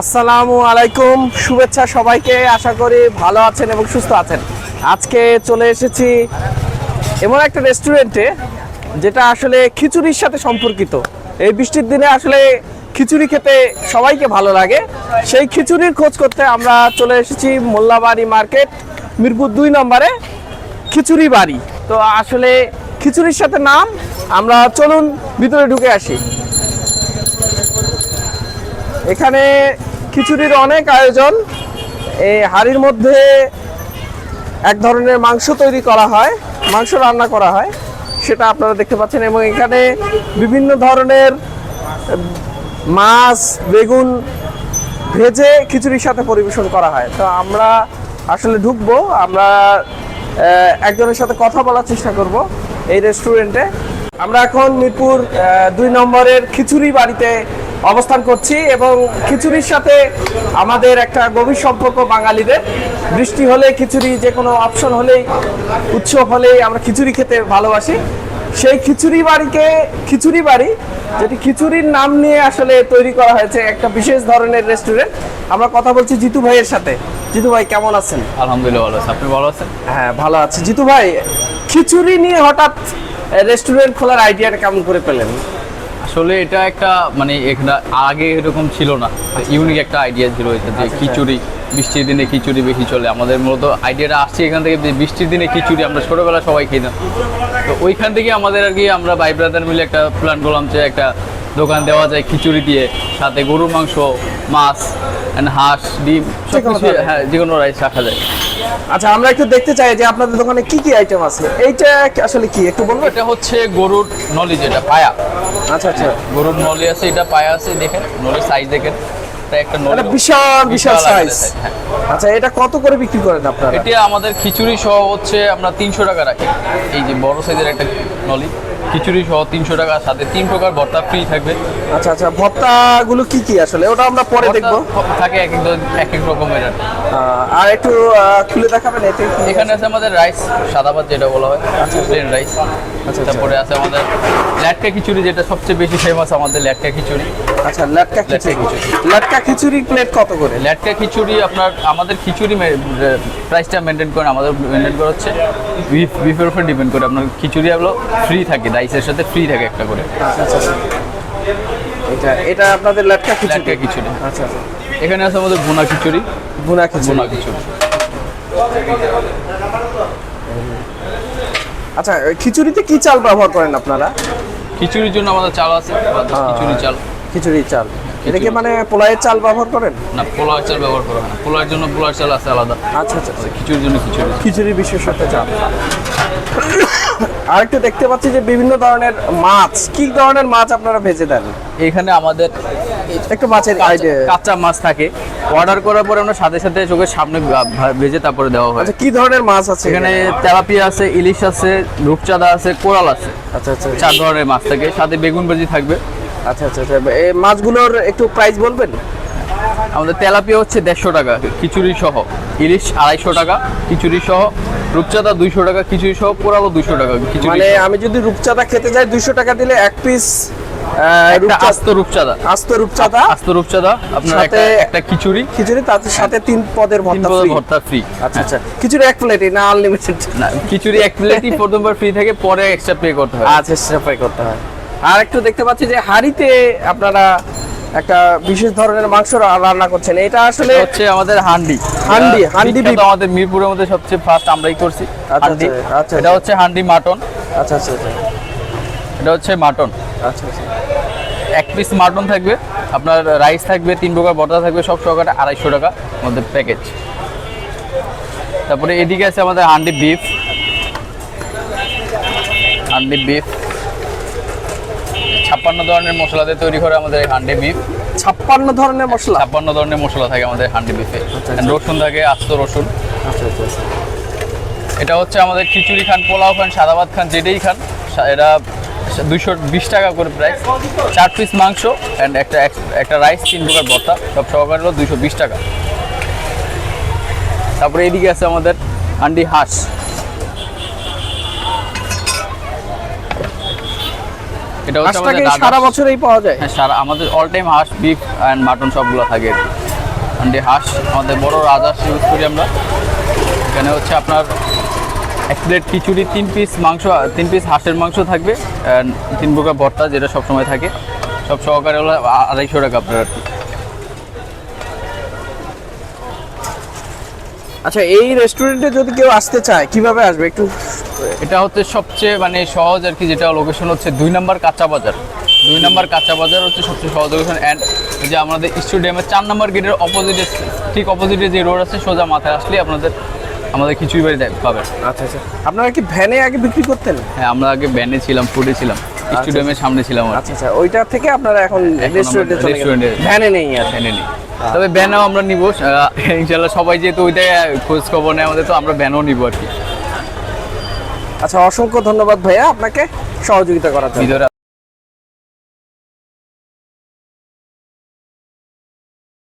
আসসালামু আলাইকুম, শুভেচ্ছা সবাইকে। আশা করি ভালো আছেন এবং সুস্থ আছেন। আজকে চলে এসেছি এমন একটা রেস্টুরেন্টে যেটা আসলে খিচুড়ির সাথে সম্পর্কিত। এই বৃষ্টির দিনে আসলে খিচুড়ি খেতে সবাইকে ভালো লাগে। সেই খিচুড়ির খোঁজ করতে আমরা চলে এসেছি মোল্লাবাড়ি মার্কেট, মিরপুর দুই নম্বরে, খিচুড়ি বাড়ি। তো আসলে খিচুড়ির সাথে নাম, আমরা চলুন ভিতরে ঢুকে আসি। এখানে খিচুড়ির অনেক আয়োজন। এই হাড়ির মধ্যে এক ধরনের মাংস তৈরি করা হয়, মাংস রান্না করা হয়, সেটা আপনারা দেখতে পাচ্ছেন এবং এখানে বিভিন্ন ধরনের মাছ, বেগুন ভেজে খিচুড়ির সাথে পরিবেশন করা হয়। তো আমরা আসলে ঢুকবো, আমরা একজনের সাথে কথা বলার চেষ্টা করব এই রেস্টুরেন্টে আমরা এখন মিরপুর দুই নম্বরের খিচুড়ি বাড়িতে অবস্থান করছি এবং খিচুড়ির সাথে আমাদের একটা গভীর সম্পর্ক বাঙালিদের। বৃষ্টি হলে খিচুড়ি যে কোনো অপশন হলেই উৎসব হলেই আমরা খিচুড়ি খেতে ভালোবাসি। সেই খিচুড়ি বাড়িকে খিচুড়ি বাড়ি যেটি খিচুড়ির নাম নিয়ে আসলে তৈরি করা হয়েছে একটা বিশেষ ধরনের রেস্টুরেন্ট আমরা কথা বলছি জিতু ভাইয়ের সাথে। জিতু ভাই কেমন আছেন? আলহামদুলিল্লাহ ভালো আছে। আপনি ভালো আছেন? হ্যাঁ ভালো আছি। জিতু ভাই খিচুড়ি নিয়ে হঠাৎ রেস্টুরেন্ট খোলার আইডিয়াটা কেমন করে পেলেন? আসলে এটা একটা মানে এখানে আগে এরকম ছিল না। ইউনিক একটা আইডিয়া ছিল এটা যে আচ্ছা, খিচুড়ি বৃষ্টির দিনে খিচুড়ি বেশি চলে। আমাদের মূলত আইডিয়াটা আসছে এখান থেকে যে বৃষ্টির দিনে খিচুড়ি আমরা ছোটোবেলা সবাই খেতাম। তো ওইখান থেকে আমাদের আর কি আমরা ভাই ব্রাদার মিলে একটা প্ল্যান করলাম যে একটা দোকান দেওয়া যায় খিচুড়ি দিয়ে সাথে গরুর মাংস মাছ হাঁস ডিম সব কিছু হ্যাঁ যে কোনো রাইস রাখা যায়। আচ্ছা আমরা একটু দেখতে চাই যে আপনাদের দোকানে কি কি আইটেম আছে। এইটা আসলে কি একটু বলবেন? এটা হচ্ছে গরুর নলি যেটা পায়া। আচ্ছা আচ্ছা। গরুর নলি আছে এটা পায়া আছে দেখেন নলির সাইজ দেখেন। এটা একটা নলি। বিশাল বিশাল সাইজ হ্যাঁ। আচ্ছা এটা কত করে বিক্রি করেন আপনারা? এটা আমাদের খিচুড়ি সহ হচ্ছে আমরা তিনশো টাকা রাখি। এই যে বড় সাইজের একটা নলি। খিচুড়ি সহ তিনশো টাকা সাথে তিন প্রকার ভর্তা ফ্রি থাকবে। আচ্ছা আচ্ছা ভর্তাগুলো কি কি আসলে? ওটা আমরা পরে দেখব। থাকে এক এক এক এক রকমের। আর একটু খুলে দেখাবেন এতে? এখানে আছে আমাদের রাইস সাদা ভাত যেটা বলা হয় প্লেন রাইস আচ্ছা। তারপরে আছে আমাদের ল্যাটকা খিচুড়ি যেটা সবচেয়ে বেশি ফেমাস আমাদের ল্যাটকা খিচুড়ি। আচ্ছা লাটকা খিচুড়ি। লাটকা খিচুড়ি প্লেট কত করে? ল্যাটকা খিচুড়ি আপনার আমাদের খিচুড়ি প্রাইসটা মেনটেন করেন আমাদের মেনটেন করা হচ্ছে। বিফ বিফের উপর ডিপেন্ড করে আপনার খিচুড়ি হলো ফ্রি থাকে। রাইসের সাথে ফ্রি থাকে একটা করে। আচ্ছা আচ্ছা। এটা এটা আপনাদের লাটকা খিচুড়ি? ল্যাটকা খিচুড়ি। আচ্ছা আচ্ছা। এখানে আছে আমাদের ভুনা খিচুড়ি। ভুনা খিচুড়ি। ভুনা খিচুড়ি। আচ্ছা খিচুড়িতে কি চাল ব্যবহার করেন আপনারা? খিচুড়ির জন্য আমাদের চাল আছে খিচুড়ি চাল। খিচুড়ি চাল। এটা কি মানে পোলাইয়ের চাল ব্যবহার করেন? না পোলার চাল ব্যবহার করা হয় না। পোলার জন্য পোলার চাল আছে আলাদা। আচ্ছা আচ্ছা আচ্ছা। খিচুড়ির জন্য খিচুড়ি। খিচুড়ি বিশেষত চাল। আরেকটু দেখতে পাচ্ছি যে বিভিন্ন ধরনের মাছ। কি ধরনের মাছ আপনারা ভেজে দেন? এখানে আমাদের একটু মাছের কাঁচা- মাছ থাকে। অর্ডার করার পরে আমরা সাথে সাথে চোখের সামনে ভেজে তারপরে দেওয়া হয়। আচ্ছা কি ধরনের মাছ আছে এখানে তেলাপিয়া আছে ইলিশ আছে রূপচাঁদা আছে কোরাল আছে। আচ্ছা আচ্ছা আচ্ছা। চার ধরনের মাছ থাকে। সাথে বেগুন ভাজি থাকবে। আচ্ছা আচ্ছা আচ্ছা। এই মাছগুলোর একটু প্রাইস বলবেন? আমাদের তেলাপিয়া হচ্ছে দেড়শো টাকা খিচুড়ি সহ। ইলিশ আড়াইশো টাকা খিচুড়ি সহ। রূপচাঁদা দুইশো টাকা খিচুড়ি সহ কোরালও দুইশো টাকা মানে আমি যদি রূপচাঁদা খেতে যাই দুইশো টাকা দিলে এক পিস আস্ত রূপচাঁদা। আস্ত রূপচাঁদা। আস্ত রূপচাঁদা আপনার সাথে একটা একটা খিচুড়ি। খিচুড়ি তার সাথে তিন পদের ভর্তা ভর্তা ফ্রি আচ্ছা আচ্ছা। খিচুড়ি এক প্লেটই না আনলিমিটেড না খিচুড়ি এক প্লেটই প্রথমবার ফ্রি থাকে পরে এক্সট্রা পে করতে হয়। আচ্ছা করতে হয়। আর একটু দেখতে পাচ্ছি যে হাঁড়িতে আপনারা একটা বিশেষ ধরনের মাংস রান্না করছেন। এটা আসলে হচ্ছে আমাদের হান্ডি। হান্ডি, হান্ডি আমাদের মিরপুরের মধ্যে সবচেয়ে ফার্স্ট আমরাই করছি আচ্ছা, হান্ডি। আচ্ছা, আচ্ছা, এটা হচ্ছে হান্ডি মাটন। আচ্ছা আচ্ছা আচ্ছা। এটা হচ্ছে মাটন। আচ্ছা আচ্ছা। এক পিস মাটন থাকবে আপনার রাইস থাকবে তিন প্রকার বটা থাকবে সব সহকারে আড়াইশো টাকা আমাদের প্যাকেজ তারপরে এদিকে আছে আমাদের হান্ডি বিফ। হান্ডি বিফ। ছাপ্পান্ন ধরনের মশলা দিয়ে তৈরি করে আমাদের হান্ডি বিফ। ছাপ্পান্ন ধরনের মশলা? ছাপ্পান্ন ধরনের মশলা থাকে আমাদের হান্ডি বিফে। আচ্ছা। রসুন থাকে আস্ত রসুন। আচ্ছা আচ্ছা আচ্ছা। এটা হচ্ছে আমাদের খিচুড়ি খান পোলাও খান সাদাবাদ খান যেটাই খান এটা দুইশো বিশ টাকা করে প্রাইস চার পিস মাংস অ্যান্ড একটা একটা রাইস তিন প্রকার ভর্তা সব সহকারে হলো দুইশো বিশ টাকা। তারপরে এইদিকে আছে আমাদের হান্ডি হাঁস। এটা হচ্ছে সারা বছরেই পাওয়া যায়? হ্যাঁ সারা আমাদের অল টাইম হাঁস বিফ অ্যান্ড মাটন সবগুলো থাকে আর কি হাঁস আমাদের বড় রাজহাঁস ইউজ করি আমরা। এখানে হচ্ছে আপনার এক প্লেট খিচুড়ি তিন পিস মাংস তিন পিস হাঁসের মাংস থাকবে and তিন প্রকার ভর্তা যেটা সবসময় থাকে। সব সহকারে হলো আড়াইশো টাকা আপনার আর কি। আচ্ছা এই রেস্টুরেন্টে যদি কেউ আসতে চায় কীভাবে আসবে? একটু এটা হচ্ছে সবচেয়ে মানে সহজ আর কি যেটা লোকেশন হচ্ছে দুই নম্বর কাঁচা বাজার। দুই নম্বর কাঁচা বাজার হচ্ছে সবচেয়ে সহজ লোকেশন অ্যান্ড যে আমাদের স্টেডিয়ামের চার নাম্বার গেটের অপোজিটে ঠিক অপোজিটে যে রোড আছে সোজা মাথায় আসলে আপনাদের আমাদের খিচুড়ি বাড়ি পাবেন। আচ্ছা আচ্ছা। আপনারা কি ভ্যানে আগে বিক্রি করতেন? হ্যাঁ আমরা আগে ভ্যানে ছিলাম ফুডে ছিলাম। স্টেডিয়ামের সামনে ছিলাম আচ্ছা আচ্ছা। ওইটা থেকে আপনারা এখন রেস্টুরেন্টে চলে গেলেন। ভ্যানে নেই আর। ভ্যানে নিই। তবে ভ্যানও আমরা নিব। ইনশাল্লাহ সবাই যেহেতু ওইটাই খোঁজ খবর নেয় আমাদের তো আমরা ভ্যানও নিব আর কি। আচ্ছা অসংখ্য ধন্যবাদ ভাইয়া আপনাকে সহযোগিতা করার জন্য।